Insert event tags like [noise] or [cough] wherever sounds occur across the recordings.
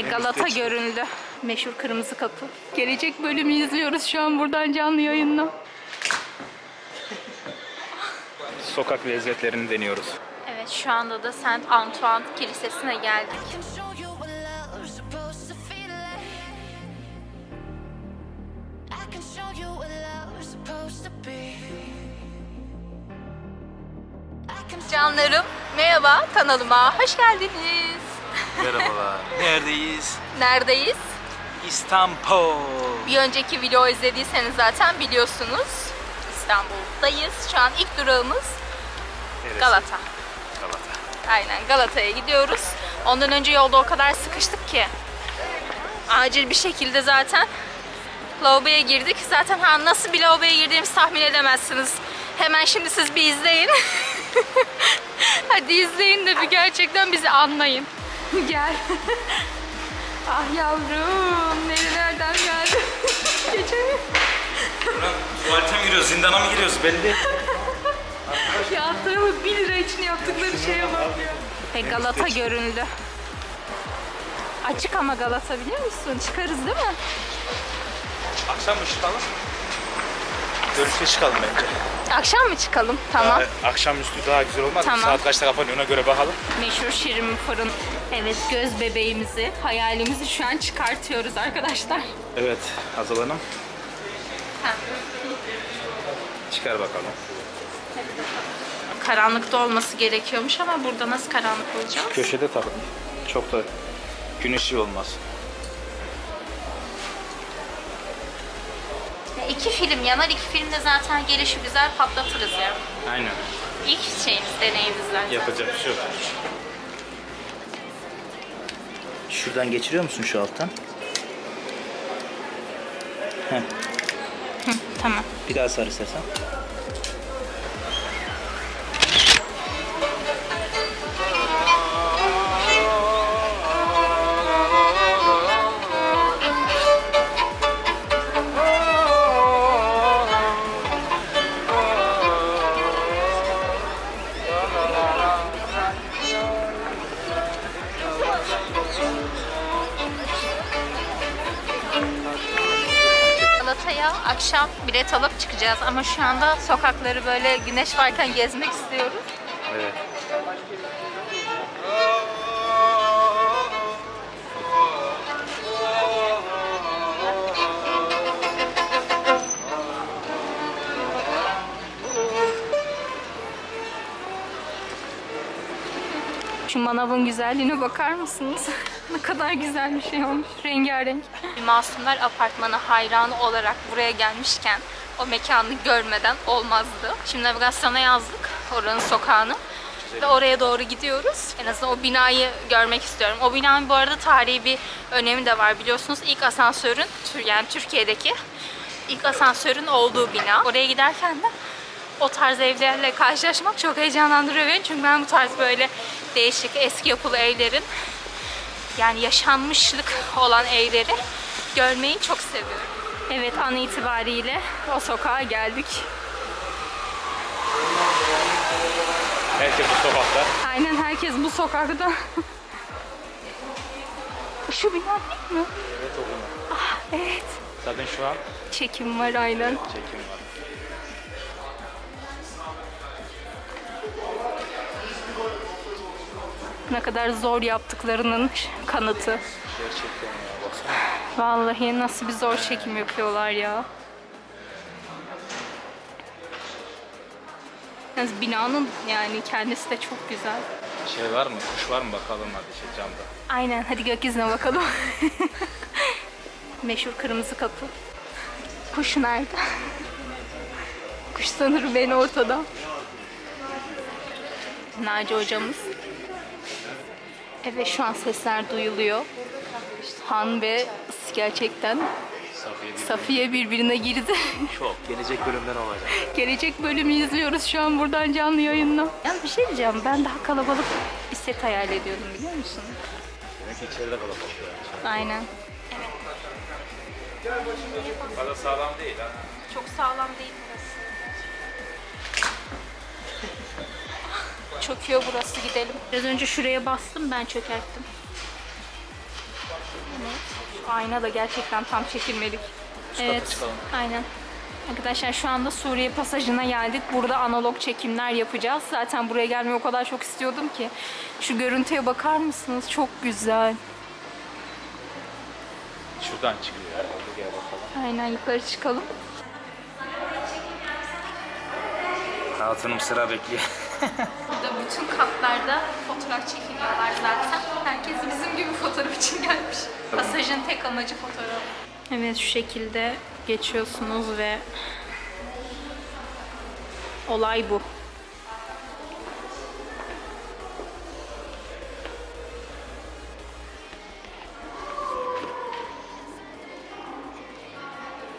Ve Galata göründü. Meşhur Kırmızı Kapı. Gelecek bölümü izliyoruz şu an buradan canlı yayınla. Sokak lezzetlerini deniyoruz. Evet şu anda da Saint Antoine Kilisesi'ne geldik. Canlarım merhaba kanalıma hoş geldiniz. Merhabalar. Neredeyiz? Neredeyiz? İstanbul. Bir önceki video izlediyseniz zaten biliyorsunuz. İstanbul'dayız. Şu an ilk durağımız Neresi? Galata. Galata. Aynen Galata'ya gidiyoruz. Ondan önce yolda o kadar sıkıştık ki. Acil bir şekilde zaten lavaboya girdik. Zaten ha, nasıl bir lavaboya girdiğimizi tahmin edemezsiniz. Hemen şimdi siz bir izleyin. [laughs] Hadi izleyin de bir gerçekten bizi anlayın. [laughs] Gel. [laughs] ah yavrum nerelerden geldin? [laughs] Geçemiyorum. Tuvalete mi giriyoruz, zindana mı giriyoruz belli. Ya hatırlamı 1 lira için yaptıkları şeye bak ya. Ve Galata göründü. Açık ama Galata biliyor musun? Çıkarız değil mi? Akşam mı çıkalım? Görüşte çıkalım bence. Akşam mı çıkalım? Tamam. Daha, akşamüstü daha güzel olmaz mı? Tamam. Saat kaçta kapanıyor ona göre bakalım. Meşhur şirin fırın. Evet göz bebeğimizi, hayalimizi şu an çıkartıyoruz arkadaşlar. Evet Hazal Hanım. Çıkar bakalım. Karanlıkta olması gerekiyormuş ama burada nasıl karanlık olacak? Köşede tabii. Çok da gün ışığı olmaz. İki film yanar, iki filmde zaten gelişi güzel patlatırız ya. Aynen. İlk şeyimiz, deneyimiz zaten. Yapacak bir şey yok. Şuradan geçiriyor musun şu alttan? Heh, Tamam. bir daha sar istersen. Akşam bilet alıp çıkacağız ama şu anda sokakları böyle güneş varken gezmek istiyoruz. Evet. Şu manavın güzelliğine bakar mısınız? [laughs] ne kadar güzel bir şey olmuş. Rengarenk. Masumlar Apartmanı hayranı olarak buraya gelmişken o mekanı görmeden olmazdı. Şimdi navigasyona yazdık oranın sokağını. Ve oraya doğru gidiyoruz. En azından o binayı görmek istiyorum. O binanın bu arada tarihi bir önemi de var biliyorsunuz. İlk asansörün, yani Türkiye'deki ilk asansörün olduğu bina. Oraya giderken de o tarz evlerle karşılaşmak çok heyecanlandırıyor beni. Çünkü ben bu tarz böyle değişik eski yapılı evlerin yani yaşanmışlık olan evleri görmeyi çok seviyorum. Evet an itibariyle o sokağa geldik. Herkes bu sokakta. Aynen herkes bu sokakta. [laughs] Şu bina değil mi? Evet o bina. Evet. Zaten şu an Çekim var aynen. çekim var. Ne kadar zor yaptıklarının kanıtı. Gerçekten ya baksana. Vallahi nasıl bir zor çekim yapıyorlar ya. Yalnız binanın yani kendisi de çok güzel. Şey var mı? Kuş var mı bakalım hadi şey camda. Aynen hadi gökyüzüne bakalım. [laughs] Meşhur kırmızı kapı. Kuş nerede? Kuş sanırım en ortada. Naci hocamız. Evet şu an sesler duyuluyor. Han ve gerçekten Safiye değil. Safiye birbirine girdi. [laughs] Çok. Gelecek bölümden olacak. Gelecek bölümü izliyoruz şu an buradan canlı yayınla. Yalnız bir şey diyeceğim. Ben daha kalabalık bir set hayal ediyordum biliyor musun? Demek ki içeride kalabalık. Aynen. Fazla sağlam değil ha. Çok sağlam değil Çöküyor burası gidelim. Biraz önce şuraya bastım ben çökerttim. ayna da gerçekten tam çekilmedik. Evet. çıkalım. Aynen. Arkadaşlar şu anda Suriye pasajına geldik. Burada analog çekimler yapacağız. Zaten buraya gelmeyi o kadar çok istiyordum ki. Şu görüntüye bakar mısınız? Çok güzel. Şuradan çıkıyor herhalde gel bakalım. Aynen yukarı çıkalım. Hatunum sıra bekliyor. Burada bütün katlarda fotoğraf çekiliyorlar zaten. Herkes bizim gibi fotoğraf için gelmiş. Pasajın tek amacı fotoğraf. Evet şu şekilde geçiyorsunuz ve olay bu.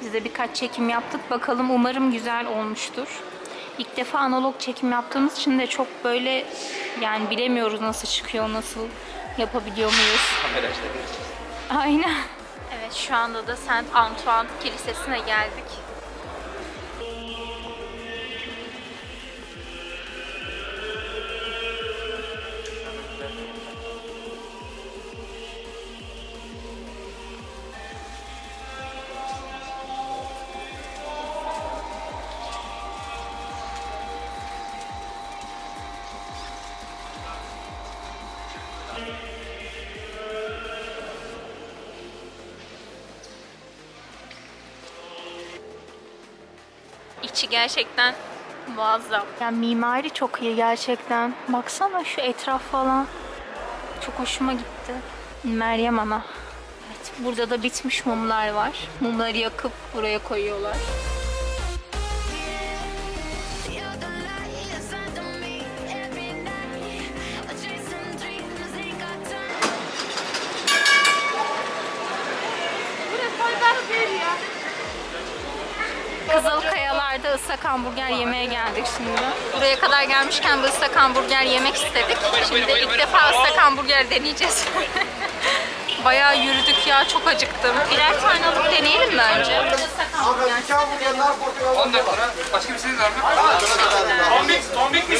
Biz de birkaç çekim yaptık. Bakalım umarım güzel olmuştur. İlk defa analog çekim yaptığımız için de çok böyle yani bilemiyoruz nasıl çıkıyor, nasıl yapabiliyor muyuz. Kamerajda göreceğiz. Aynen. Evet şu anda da Saint Antoine Kilisesi'ne geldik. İçi gerçekten muazzam. Yani mimari çok iyi gerçekten. Baksana şu etraf falan. Çok hoşuma gitti. Meryem Ana. Evet, burada da bitmiş mumlar var. Mumları yakıp buraya koyuyorlar. Kızıl Kayalar'da ıslak hamburger yemeye geldik şimdi. Buraya kadar gelmişken bu ıslak hamburger yemek istedik. Şimdi ilk defa ıslak hamburger deneyeceğiz. [laughs] Bayağı yürüdük ya çok acıktım. Birer tane alıp deneyelim mi önce? Islak hamburger. Başka bir var mı? Tombik, tombik mi?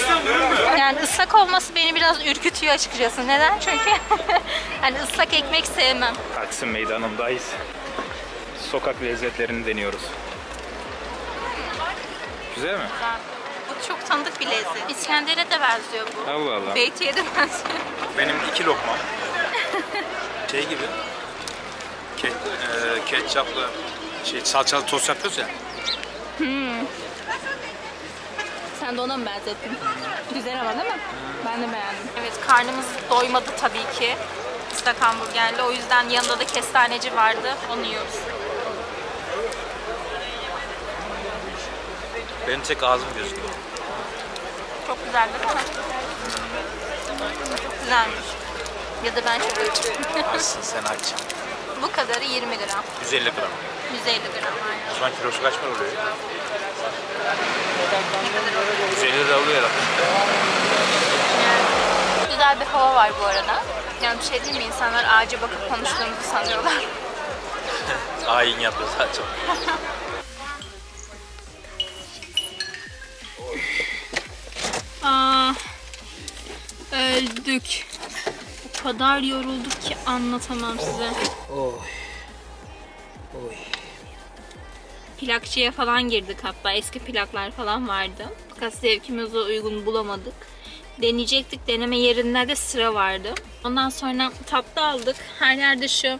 Yani ıslak olması beni biraz ürkütüyor açıkçası. Neden? Çünkü [laughs] hani ıslak ekmek sevmem. Taksim meydanındayız. Sokak lezzetlerini deniyoruz. Güzel mi? Bu çok tanıdık bir lezzet. İskender'e de benziyor bu. Allah Allah. Beyti'ye de benziyor. Benim iki lokma. [laughs] Şey gibi. Ke, e, ketçaplı şey salçalı tost yapıyoruz ya. Sen de ona mı benzettin? Güzel ama değil mi? Ben de beğendim. Evet karnımız doymadı tabii ki. Islak hamburgerle. O yüzden yanında da kestaneci vardı. Onu yiyoruz. Benim tek ağzım gözüküyor. Çok güzel değil mi? Çok güzelmiş. Ya da ben çok açım. [laughs] Açsın sen aç. Bu kadarı 20 gram. 150 gram. 150 gram aynen. O zaman kilosu kaç para oluyor? 150 lira oluyor herhalde. Güzel bir hava var bu arada. Yani bir şey değil mi? İnsanlar ağaca bakıp konuştuğumuzu sanıyorlar. [laughs] Ayin yapıyor sadece. [laughs] öldük. O kadar yorulduk ki anlatamam size. Oy. Oy. Plakçıya falan girdik hatta. Eski plaklar falan vardı. Fakat zevkimize uygun bulamadık. Deneyecektik. Deneme yerinde de sıra vardı. Ondan sonra tatlı aldık. Her yerde şu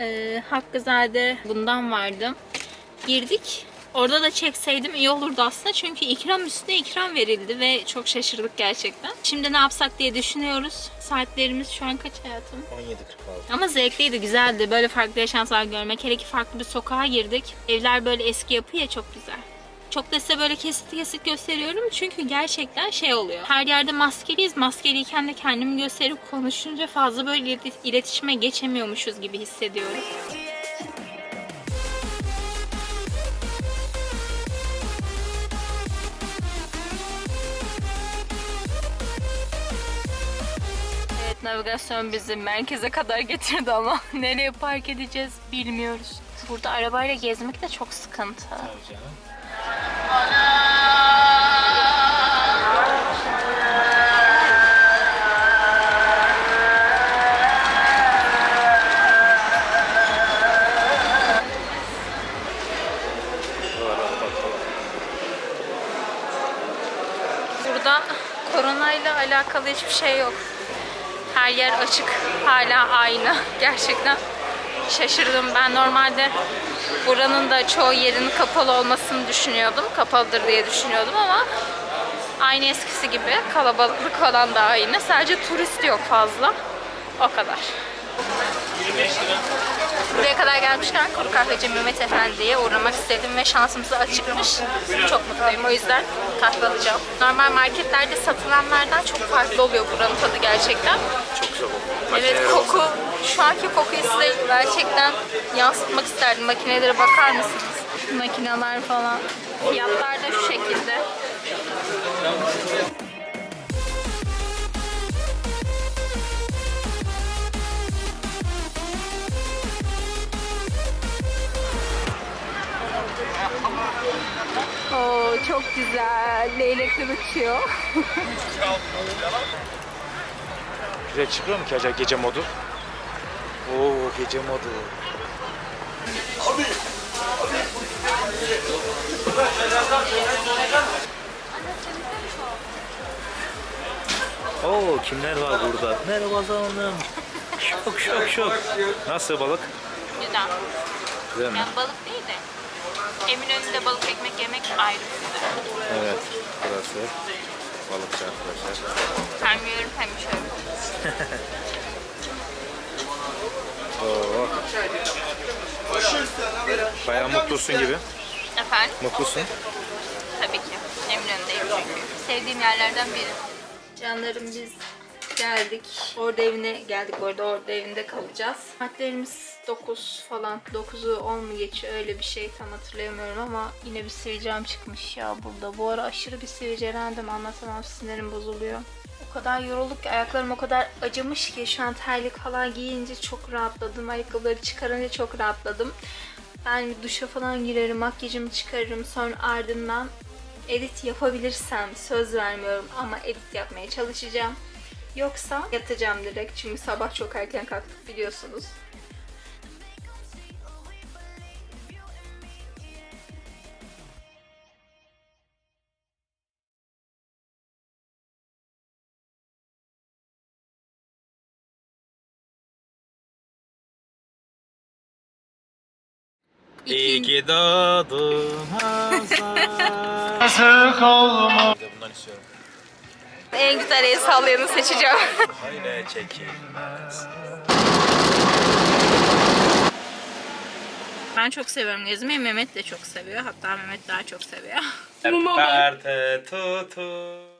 e, Hakkızade bundan vardı. Girdik. Orada da çekseydim iyi olurdu aslında. Çünkü ikram üstüne ikram verildi ve çok şaşırdık gerçekten. Şimdi ne yapsak diye düşünüyoruz. Saatlerimiz şu an kaç hayatım? 17.46. Ama zevkliydi, güzeldi. Böyle farklı yaşantılar görmek. Hele ki farklı bir sokağa girdik. Evler böyle eski yapı ya çok güzel. Çok da size böyle kesit kesit gösteriyorum çünkü gerçekten şey oluyor. Her yerde maskeliyiz. Maskeliyken de kendimi gösterip konuşunca fazla böyle ilet- iletişime geçemiyormuşuz gibi hissediyorum. navigasyon bizi merkeze kadar getirdi ama [laughs] nereye park edeceğiz bilmiyoruz. Burada arabayla gezmek de çok sıkıntı. Tabii canım. Burada koronayla alakalı hiçbir şey yok. Her yer açık. Hala aynı. [laughs] Gerçekten şaşırdım. Ben normalde buranın da çoğu yerin kapalı olmasını düşünüyordum. Kapalıdır diye düşünüyordum ama aynı eskisi gibi kalabalıklık falan da aynı. Sadece turist yok fazla. O kadar. Buraya kadar gelmişken Kuru Kahveci Mehmet Efendi'ye uğramak istedim ve şansımıza açıkmış. Çok mutluyum. O yüzden kahve alacağım. Normal marketlerde satılanlardan çok farklı oluyor buranın tadı gerçekten. Çok güzel. Evet koku, şu anki kokuyu size gerçekten yansıtmak isterdim. Makinelere bakar mısınız? Makineler falan. Fiyatlar da şu şekilde. Oo çok güzel. Leylekler uçuyor. Güzel çıkıyor mu ki acaba gece modu? Oo gece modu. Oo kimler var burada? Merhaba canım. Şok şok şok. Nasıl balık? Güzel. Güzel mi? Yani balık değil de Eminönü'nde balık ekmek yemek ayrı. Evet. Burası balıkçı arkadaşlar. Hem yiyorum hem içiyorum. [laughs] Oo. Bayağı mutlusun gibi. Efendim? Mutlusun. Tabii ki. Eminönü'ndeyim çünkü. Sevdiğim yerlerden biri. Canlarım biz geldik. Orada evine geldik. Orada orada evinde kalacağız. Saatlerimiz 9 falan. 9'u 10 mu geçiyor öyle bir şey tam hatırlayamıyorum ama yine bir sivilcem çıkmış ya burada. Bu ara aşırı bir sivilcelendim. Anlatamam sinirim bozuluyor. O kadar yorulduk ki ayaklarım o kadar acımış ki şu an terlik falan giyince çok rahatladım. Ayakkabıları çıkarınca çok rahatladım. Ben bir duşa falan girerim, makyajımı çıkarırım. Sonra ardından edit yapabilirsem söz vermiyorum ama edit yapmaya çalışacağım. Yoksa yatacağım direkt çünkü sabah çok erken kalktık biliyorsunuz. İyi ki doğdun Hasan. Bir de bundan istiyorum. En güzel el sallayanı seçeceğim. Hayne çekilmez. ben çok seviyorum gezmeyi. Mehmet de çok seviyor. Hatta Mehmet daha çok seviyor. Perte tutu.